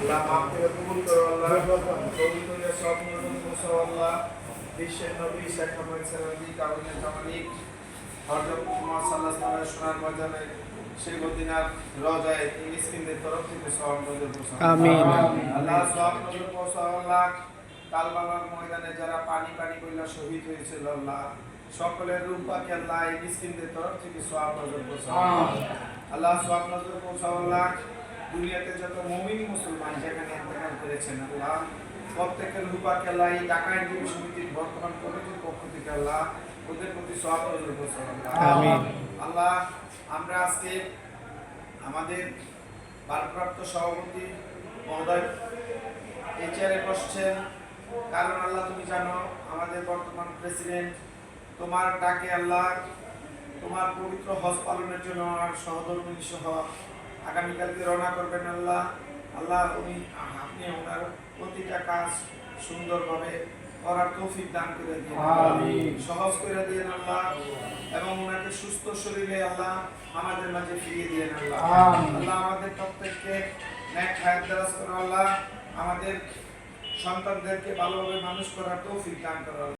আল্লাহ মাফ করে কবুল করো আল্লাহ। কবুল করে সব মনোরম মুসাও আল্লাহ। বিশ্বের নবী শেখ মোহাম্মদ সালাদি কাবুলের কামালিক হযরত মুহাম্মদ সাল্লাল্লাহু আলাইহি ওয়াসাল্লাম বাজারে সেই মদিনার রজায় ইংলিশ তরফ থেকে সব নজর পৌঁছাও আমিন। আল্লাহ সব নজর পৌঁছাও আল্লাহ। কালবালার ময়দানে যারা পানি পানি কইলা শহীদ হয়েছিল আল্লাহ। সকলের রূপ পাকে আল্লাহ এই মিসকিনদের তরফ থেকে সব নজর পৌঁছাও আল্লাহ সব নজর পৌঁছাও আল্লাহ। দুনিয়াতে যত মুমিন মুসলমান যেখানে ইন্তেকাল করেছেন আল্লাহ প্রত্যেকের রূপাকে আল্লাহ এই ঢাকা আইনজীবী সমিতির বর্তমান কমিটির পক্ষ থেকে আল্লাহ ওদের প্রতি সব আল্লাহ আমরা আজকে আমাদের ভারপ্রাপ্ত সভাপতি মহোদয় এই চেয়ারে বসছেন। কারণ আল্লাহ তুমি জানো আমাদের বর্তমান প্রেসিডেন্ট তোমার ডাকে আল্লাহ তোমার পবিত্র হজ পালনের জন্য আর সহধর্মী সহ আগামীকালকে রওনা করবেন আল্লাহ। আল্লাহ উনি আপনি ওনার প্রতিটা কাজ সুন্দরভাবে করার তৌফিক দান করে দিন সহজ করে দিন আল্লাহ এবং ওনাকে সুস্থ শরীরে আল্লাহ আমাদের মাঝে ফিরিয়ে দিন আল্লাহ। আল্লাহ আমাদের প্রত্যেককে ন্যাক হায়াত করো আল্লাহ। আমাদের সন্তানদেরকে ভালোভাবে মানুষ করার তৌফিক দান করো।